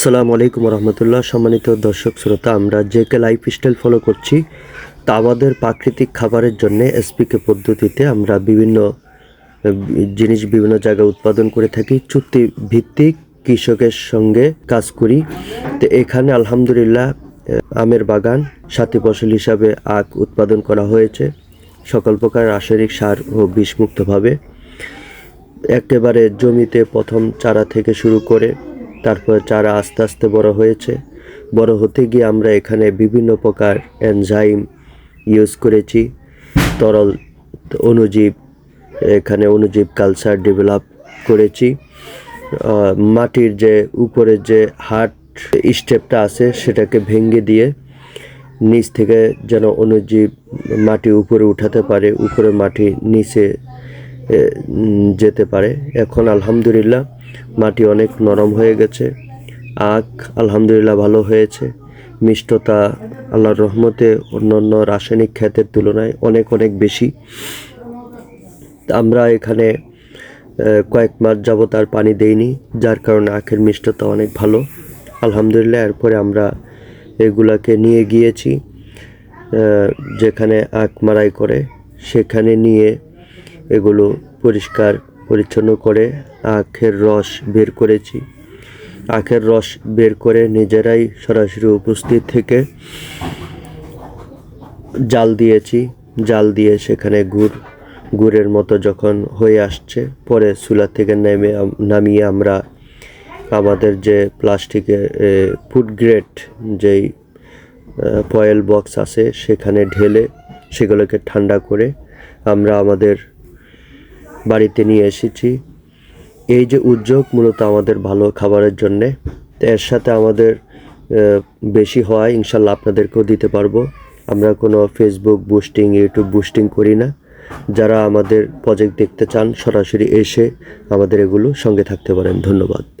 আসসালামু আলাইকুম রহমতুল্লাহ। সম্মানিত দর্শক, শ্রোতা, আমরা যে কে লাইফ স্টাইল ফলো করছি তা আমাদের প্রাকৃতিক খাবারের জন্য এসপিকে পদ্ধতিতে আমরা বিভিন্ন জিনিস বিভিন্ন জায়গায় উৎপাদন করে থাকি। চুক্তি ভিত্তিক কৃষকের সঙ্গে কাজ করি। তো এখানে আলহামদুলিল্লাহ আমের বাগান, সাথী ফসল হিসাবে আখ উৎপাদন করা হয়েছে। সকল প্রকার রাসায়নিক সার ও বিষমুক্তভাবে। একেবারে জমিতে প্রথম চারা থেকে শুরু করে তারপর চারা আস্তে আস্তে বড় হয়েছে। বড় হতে গিয়ে আমরা এখানে বিভিন্ন প্রকার এনজাইম ইউজ করেছি। তরল অণুজীব এখানে অনুজীব কালচার ডেভেলপ করেছি। মাটির যে উপরে যে হার্ট স্টেপটা আছে, সেটাকে ভেঙে দিয়ে নিচ থেকে যেন অনুজীব মাটি উপরে উঠাতে পারে, উপরে মাটি নিচে যেতে পারে। এখন আলহামদুলিল্লাহ মাটি অনেক নরম হয়ে গেছে। আখ আলহামদুলিল্লাহ ভালো হয়েছে। মিষ্টতা আল্লাহর রহমতে অন্যান্য রাসায়নিক ক্ষেতের তুলনায় অনেক অনেক বেশি। আমরা এখানে কয়েক মাস যাবত আর পানি দেইনি, যার কারণে আখের মিষ্টতা অনেক ভালো। আলহামদুলিল্লাহ এরপরে আমরা এগুলাকে নিয়ে গিয়েছি। যেখানে আখ মারাই করে, সেখানে নিয়ে এগুলো পরিষ্কার, পরিচ্ছন্ন করে আখের রস বের করেছি। আখের রস বের করে নিজেরাই সরাসরি উপস্থিত থেকে জাল দিয়েছি। জাল দিয়ে সেখানে গুড়, গুড়ের মতো যখন হয়ে আসছে, পরে চুলা থেকে নেমে নামিয়ে আমরা আমাদের যে প্লাস্টিকের ফুড গ্রেড যেই ফয়েল বক্স আছে, সেখানে ঢেলে সেগুলোকে ঠান্ডা করে আমরা আমাদের বাড়িতে নিয়ে এসেছি। এই যে উদ্যোগ মূলত আমাদের ভালো খাবারের জন্যে। তো এর সাথে আমাদের বেশি হওয়ায় ইনশাল্লাহ আপনাদেরকেও দিতে পারব। আমরা কোনো ফেসবুক বুস্টিং ইউটিউব বুস্টিং করি না। যারা আমাদের প্রজেক্ট দেখতে চান, সরাসরি এসে আমাদের এগুলো সঙ্গে থাকতে পারেন। ধন্যবাদ।